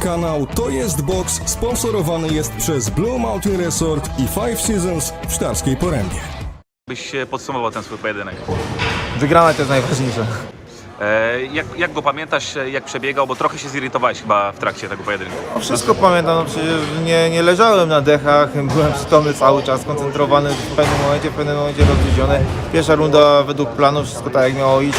Kanał To Jest Box sponsorowany jest przez Blue Mountain Resort i Five Seasons w Sztarskiej Porębie. Byś podsumował ten swój pojedynek. Wygrana to jest najważniejsze. E, jak, jak go pamiętasz, jak przebiegał, bo trochę się zirytowałeś chyba w trakcie tego pojedynku. No wszystko pamiętam, no przecież nie, nie leżałem na dechach, byłem przytomny cały czas, koncentrowany w pewnym momencie, w pewnym momencie rozluźniony. Pierwsza runda według planu, wszystko tak jak miało iść.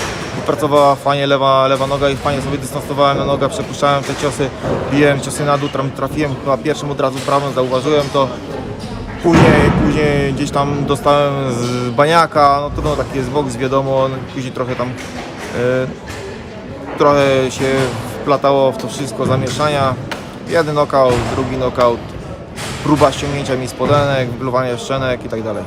Pracowała fajnie lewa, lewa noga i fajnie sobie dystansowałem na nogę, przepuszczałem te ciosy, biłem ciosy na dół, trafiłem chyba pierwszym od razu prawą, zauważyłem to. Później, później gdzieś tam dostałem z baniaka, no to no, taki jest boks, wiadomo, no, później trochę tam e, trochę się wplatało w to wszystko zamieszania. Jeden knockout, drugi knockout, próba ściągnięcia mi spodenek, wypluwania szczenek i tak dalej.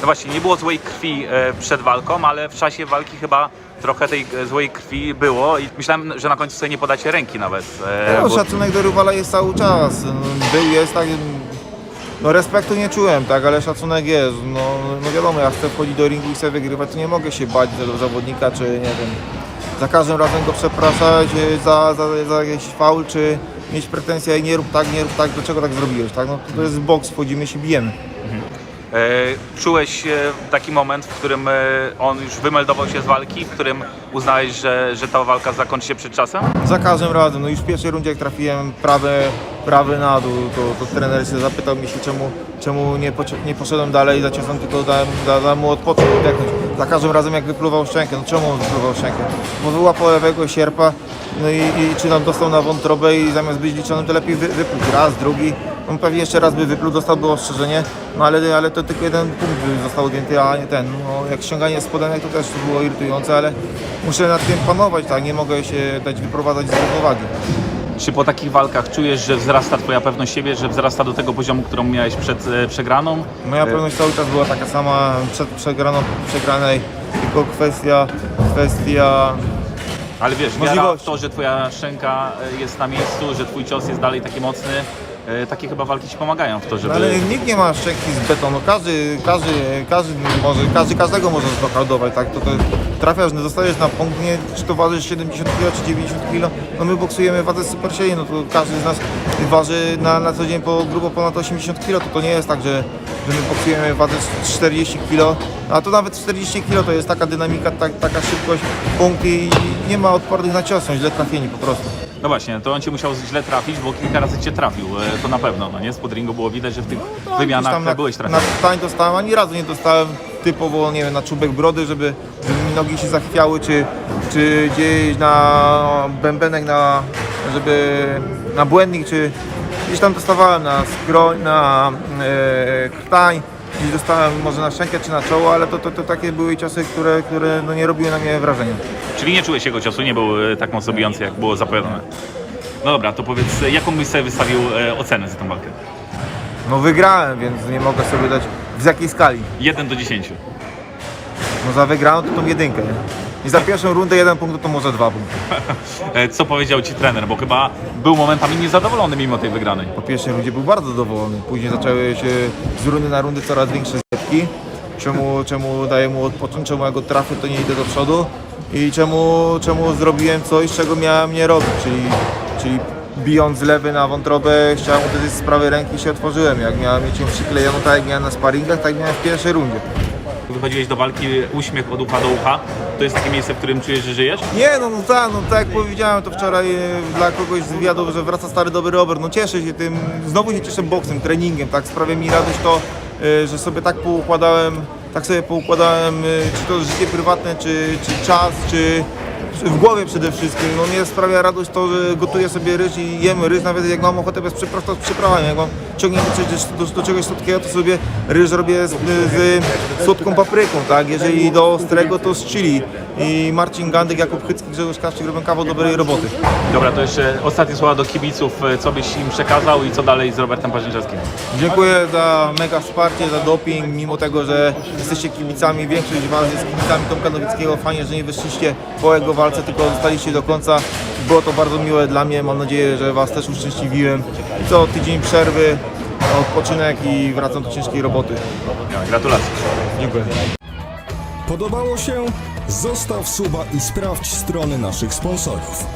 No właśnie, nie było złej krwi e, przed walką, ale w czasie walki chyba trochę tej e, złej krwi było i myślałem, że na końcu sobie nie podacie ręki nawet. e, No, bo- szacunek do rywala jest cały czas. Był, jest tak. No respektu nie czułem, tak, ale szacunek jest. No, no wiadomo, jak chcę wchodzić do ringu i chcę wygrywać, to nie mogę się bać tego zawodnika, czy nie wiem, za każdym razem go przepraszać za, za, za jakiś faul, czy mieć pretensje, nie rób tak, nie rób tak, dlaczego tak zrobiłeś, tak? No to jest boks, wchodzimy się bijemy. E, Czułeś e, taki moment, w którym e, on już wymeldował się z walki, w którym uznałeś, że, że ta walka zakończy się przed czasem? Za każdym razem, no już w pierwszej rundzie jak trafiłem prawy, prawy na dół, to, to trener się zapytał mnie się czemu, czemu nie, nie poszedłem dalej za ciosem, tylko dałem, da- dałem mu odpocząć, oddechnąć. Za każdym razem jak wypluwał szczękę, no czemu on wypluwał szczękę? Bo wyłapał lewego sierpa, no i, i czy nam dostał na wątrobę i zamiast być liczonym to lepiej wy, wypluć raz, drugi. On pewnie jeszcze raz by wypluł, dostałby ostrzeżenie, no ale, ale to tylko jeden punkt by został odjęty, a nie ten. No, jak ściąganie spodenek to też było irytujące, ale muszę nad tym panować, tak, nie mogę się dać wyprowadzać z równowagi. Czy po takich walkach czujesz, że wzrasta twoja pewność siebie, że wzrasta do tego poziomu, którą miałeś przed e, przegraną? Moja E, pewność cały czas była taka sama przed przegraną, przegranej, tylko kwestia, kwestia Ale wiesz, wiara w Możliwości. to, że twoja szczęka e, jest na miejscu, że twój cios jest dalej taki mocny, e, takie chyba walki ci pomagają w to, żeby... No ale nikt nie ma szczęki z betonu, każdy, każdy, każdy może, każdy każdego może znokautować, tak, to, to trafiasz, no dostajesz na punkt, nie, czy to ważysz 70 kg, czy 90 kg, no my boksujemy wadze super no to każdy z nas waży na, na co dzień po, grubo ponad 80 kg, to to nie jest tak, że, że my boksujemy wadze 40 kg, a to nawet 40 kg to jest taka dynamika, tak, taka szybkość, punkty i nie ma odpornych na cios, są źle trafieni po prostu. No właśnie, to on cię musiał źle trafić, bo kilka razy cię trafił, e, to na pewno, no nie? Spod ringu było widać, że w tych Gdzieś wymianach tam na, byłeś na trafiony. stań dostałem, ani razu nie dostałem typowo, nie wiem, na czubek brody, żeby, żeby mi nogi się zachwiały, czy, czy gdzieś na bębenek, na, żeby na błędnik, czy gdzieś tam dostawałem na skroń, na e, krtań, gdzieś dostałem może na szczękę, czy na czoło, ale to, to, to takie były ciosy, które, które no, nie robiły na mnie wrażenia. Czyli nie czułeś jego ciosu, nie był e, tak mocno bijący, jak było zapowiadane. No dobra, to powiedz, e, jaką byś sobie wystawił e, ocenę za tą walkę? No wygrałem, więc nie mogę sobie dać w jakiej skali. 1 do 10. No za wygraną to tą jedynkę, nie? I za pierwszą rundę jeden punkt, to może dwa punkty. E, Co powiedział ci trener, bo chyba był momentami niezadowolony mimo tej wygranej. Po pierwszej rundzie był bardzo zadowolony. Później zaczęły się z rundy na rundę coraz większe zlepki. Czemu, czemu daję mu odpocząć, czemu jak go trafię, to nie idę do przodu. I czemu, czemu zrobiłem coś, czego miałem nie robić, czyli, czyli bijąc lewy na wątrobę, chciałem uderzyć z prawej ręki i się otworzyłem. Jak miałem mieć ją przyklejoną, tak jak miałem na sparingach, tak miałem w pierwszej rundzie. Wychodziłeś do walki, uśmiech od ucha do ucha. To jest takie miejsce, w którym czujesz, że żyjesz? Nie, no, no tak, no tak jak powiedziałem to wczoraj e, dla kogoś z wywiadu, że wraca stary dobry Robert, no cieszę się tym, znowu się cieszę boksem, treningiem, tak, sprawia mi radość to, e, że sobie tak poukładałem, tak sobie poukładałem, e, czy to życie prywatne, czy, czy czas, czy w głowie przede wszystkim, no mnie sprawia radość to, że gotuję sobie ryż i jemy ryż, nawet jak mam ochotę bez przypraw, to z przyprawami, jak mam ciągnięcie coś, do, do czegoś słodkiego, to sobie ryż robię z, z słodką papryką, tak, jeżeli do ostrego, to z chili. I Marcin Gandyk, Jakub Chycki, Grzegorz Kaszczyk robią kawał dobrej roboty. Dobra, to jeszcze ostatnie słowa do kibiców. E, Co byś im przekazał i co dalej z Robertem Parzęczewskim? Dziękuję za mega wsparcie, za doping, mimo tego, że jesteście kibicami, większość z Was jest kibicami Tomka Nowickiego, fajnie, że nie wyszliście po jego walce, tylko zostaliście do końca. Było to bardzo miłe dla mnie, mam nadzieję, że Was też uszczęśliwiłem. I co, tydzień przerwy, odpoczynek i wracam do ciężkiej roboty. Gratulacje. Dziękuję. Podobało się? Zostaw suba i sprawdź strony naszych sponsorów.